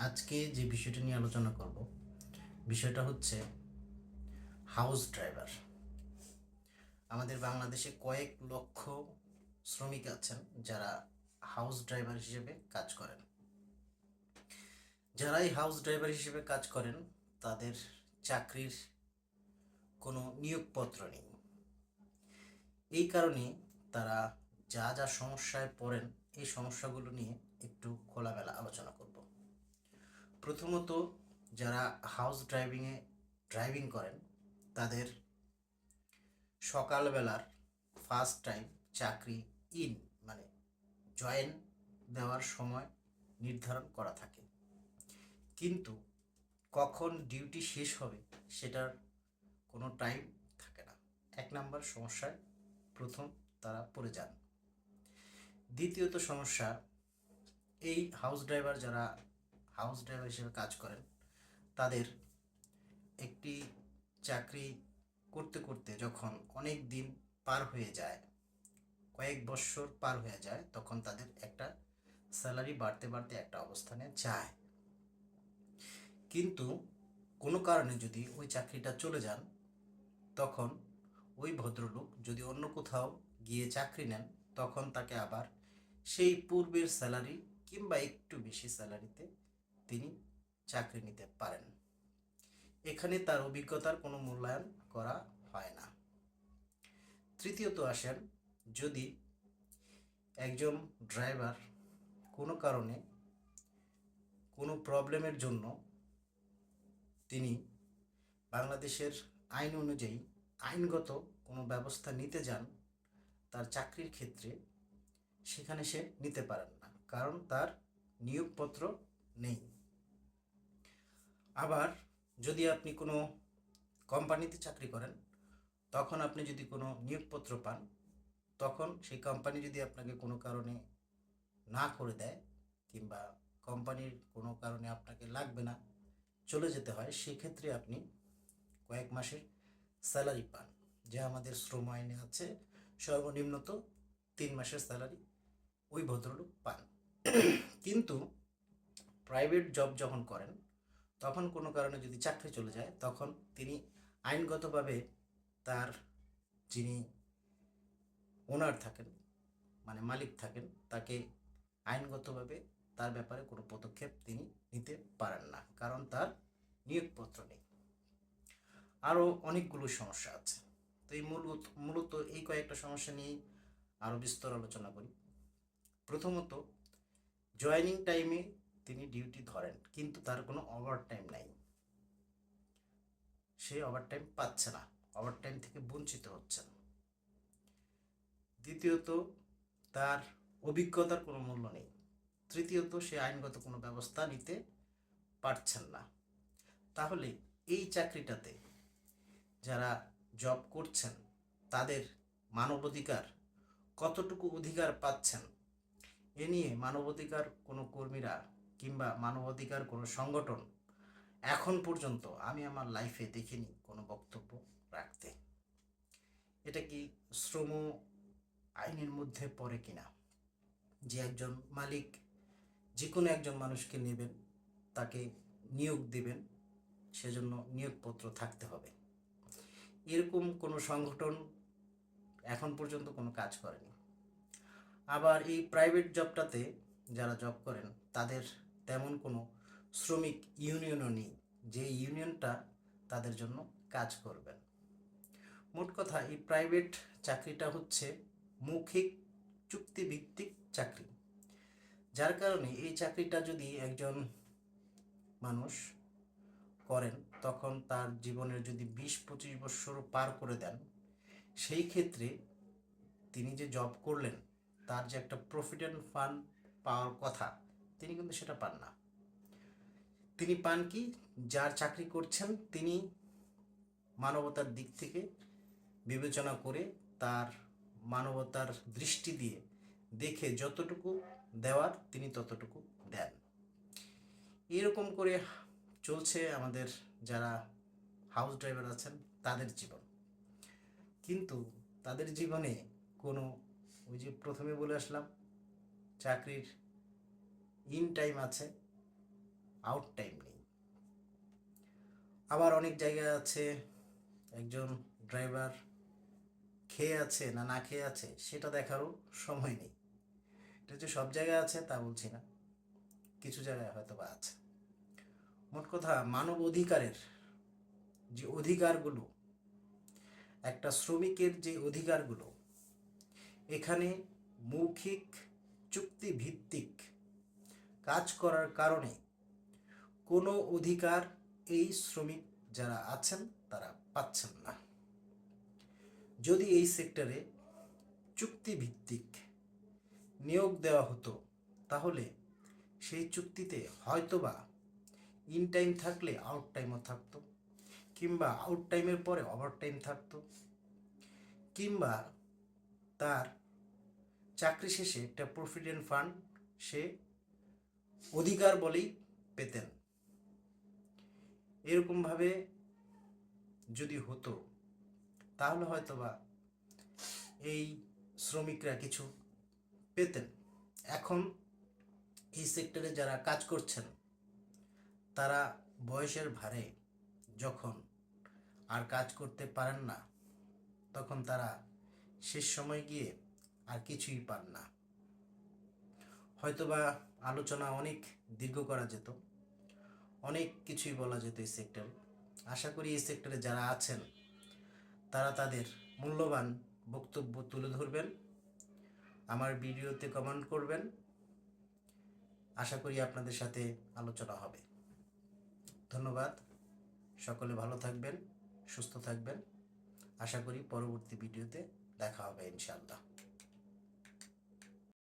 আজকে যে বিষয়টা নিয়ে আলোচনা করব, বিষয়টা হচ্ছে হাউস ড্রাইভার আমাদের বাংলাদেশে কয়েক লক্ষ শ্রমিক আছেন যারা হাউস ড্রাইভার হিসেবে কাজ করেন। যারা এই হাউস ড্রাইভার হিসেবে কাজ করেন, তাদের চাকরির কোনো নিয়োগপত্র নেই। এই কারণে তারা যা যা সমস্যায় পড়েন, এই সমস্যাগুলো নিয়ে একটু খোলামেলা আলোচনা করব। প্রথমত যারা হাউস ড্রাইভিংয়ে ড্রাইভিং করেন, তাদের সকালবেলার ফার্স্ট টাইম চাকরি ইন মানে জয়েন দেওয়ার সময় নির্ধারণ করা থাকে। কিন্তু কখন ডিউটি শেষ হবে সেটার কোনো টাইম থাকে না। এক নাম্বার সমস্যায় প্রথম তারা পড়ে যান। দ্বিতীয়ত সমস্যা, এই হাউস ড্রাইভার যারা হাউস ড্রাইভার হিসেবে কাজ করেন। তাদের একটি চাকরি করতে করতে যখন অনেক দিন পার হয়ে যায়, কয়েক বছর পার হয়ে যায়, তখন তাদের একটা স্যালারি বাড়তে বাড়তে একটা অবস্থানে যায়। কিন্তু কোনো কারণে যদি ওই চাকরিটা চলে যান, তখন ওই ভদ্রলোক যদি অন্য কোথাও গিয়ে চাকরি নেন, তখন তাকে আবার সেই পূর্বের স্যালারি কিংবা একটু বেশি স্যালারিতে তিনি চাকরি নিতে পারেন। এখানে তার অভিজ্ঞতার কোনো মূল্যায়ন করা হয় না। তৃতীয়ত আসেন, যদি একজন ড্রাইভার কোনো কারণে কোনো প্রবলেমের জন্য তিনি বাংলাদেশের আইন অনুযায়ী আইনগত কোনো ব্যবস্থা নিতে যান, তার চাকরির ক্ষেত্রে সেখানে সে নিতে পারেন না, কারণ তার নিয়োগপত্র নেই। আবার যদি আপনি কোনো কোম্পানিতে চাকরি করেন, তখন আপনি যদি কোনো নিয়োগপত্র পান, তখন সেই কোম্পানি যদি আপনাকে কোনো কারণে না করে দেয় কিংবা কোম্পানির কোনো কারণে আপনাকে লাগবে না, চলে যেতে হয়, সেক্ষেত্রে আপনি কয়েক মাসের স্যালারি পান, যা আমাদের শ্রম আইনে আছে সর্বনিম্নত তিন মাসের স্যালারি ওই ভদ্রলোক পান। কিন্তু প্রাইভেট জব যখন করেন তখন কোনো কারণে যদি চাকরি চলে যায়, তখন তিনি আইনগতভাবে তার যিনি ওনার থাকেন মানে মালিক থাকেন, তাকে আইনগতভাবে তার ব্যাপারে কোনো পদক্ষেপ তিনি নিতে পারেন না, কারণ তার নিয়োগপত্র নেই। আরও অনেকগুলো সমস্যা আছে। তো এই মূলত মূলত এই কয়েকটা সমস্যা নিয়েই আরও বিস্তর আলোচনা করি। প্রথমত জয়নিং টাইমে তিনি ডিউটি ধরেন, কিন্তু তার কোনো ওভার টাইম নাই। সে ওভার টাইম পাচ্ছে না ওভার টাইম থেকে বঞ্চিত হচ্ছেন দ্বিতীয়ত, তার অভিজ্ঞতার কোনো মূল্য নেই। তৃতীয়ত, সে আইনগত কোনো ব্যবস্থা নিতে পারছেন না। তাহলে এই চাকরিটাতে যারা জব করছেন, তাদের মানবাধিকার কতটুকু অধিকার পাচ্ছেন, এ নিয়ে মানবাধিকার কোনো কর্মীরা কিংবা মানবাধিকার কোনো সংগঠন এখন পর্যন্ত আমি আমার লাইফে দেখিনি কোনো বক্তব্য রাখতে। এটা কি শ্রম আইনের মধ্যে পড়ে কিনা? যে একজন মালিক যে কোনো একজন মানুষকে নেবেন, তাকে নিয়োগ দিবেন, সেজন্য নিয়োগপত্র থাকতে হবে। এরকম কোনো সংগঠন এখন পর্যন্ত কোনো কাজ করেনি। আবার এই প্রাইভেট জবটাতে যারা জব করেন, তাদের তেমন কোনো শ্রমিক ইউনিয়নও নেই যে ইউনিয়নটা তাদের জন্য কাজ করবেন। মোট কথা, এই প্রাইভেট চাকরিটা হচ্ছে মৌখিক চুক্তিভিত্তিক চাকরি। যার কারণে এই চাকরিটা যদি একজন মানুষ করেন, তখন তার জীবনের যদি বিশ পঁচিশ বছর পার করে দেন, সেই ক্ষেত্রে তিনি যে জব করলেন, তার যে একটা প্রফিডেন্ট ফান্ড পাওয়ার কথা তিনি কিন্তু সেটা পান না। তিনি পান কি? যার চাকরি করছেন, তিনি মানবতার দিক থেকে বিবেচনা করে তার মানবতার দৃষ্টি দিয়ে দেখে যতটুকু দেওয়ার তিনি ততটুকু দেন। এরকম করে চলছে আমাদের যারা হাউস ড্রাইভার আছেন, তাদের জীবন। কিন্তু তাদের জীবনে কোনো, ওই যে প্রথমে বলে আসলাম, চাকরির ইন টাইম আছে, আউট টাইম নেই। আবার অনেক জায়গায় আছে, একজন ড্রাইভার খেয়ে আছে না না খেয়ে আছে, সেটা দেখারও সময় নেই। এটা যে সব জায়গায় আছে তা বলছি না, কিছু জায়গায় হয়তো বা আছে। মোট কথা, মানব অধিকারের যে অধিকারগুলো, একটা শ্রমিকের যে অধিকারগুলো, এখানে মৌখিক চুক্তি ভিত্তিক কাজ করার কারণে কোনো অধিকার এই শ্রমিক যারা আছেন তারা পাচ্ছেন না। যদি এই সেক্টরে চুক্তিভিত্তিক নিয়োগ দেওয়া হতো, তাহলে সেই চুক্তিতে হয়তোবা ইন টাইম থাকলে আউট টাইমও থাকতো, কিংবা আউট টাইমের পরে ওভার টাইম থাকতো, কিংবা তার চাকরি শেষে একটা প্রভিডেন্ট ফান্ড সে অধিকার বলেই পেতেন। এরকমভাবে যদি হতো, তাহলে হয়তোবা এই শ্রমিকরা কিছু পেতেন। এখন এই সেক্টরে যারা কাজ করছেন, তারা বয়সের ভারে যখন আর কাজ করতে পারেন না, তখন তারা শেষ সময় গিয়ে আর কিছুই পান না। হয়তোবা আলোচনা অনেক দীর্ঘ করা যেত। অনেক কিছুই বলা যেত এই সেক্টরে আশা করি এই সেক্টরে যারা আছেন, তারা তাদের মূল্যবান বক্তব্য তুলে ধরবেন, আমার ভিডিওতে কমেন্ট করবেন। আশা করি আপনাদের সাথে আলোচনা হবে। ধন্যবাদ। সকলে ভালো থাকবেন, সুস্থ থাকবেন। আশা করি পরবর্তী ভিডিওতে দেখা হবে ইনশাআল্লাহ।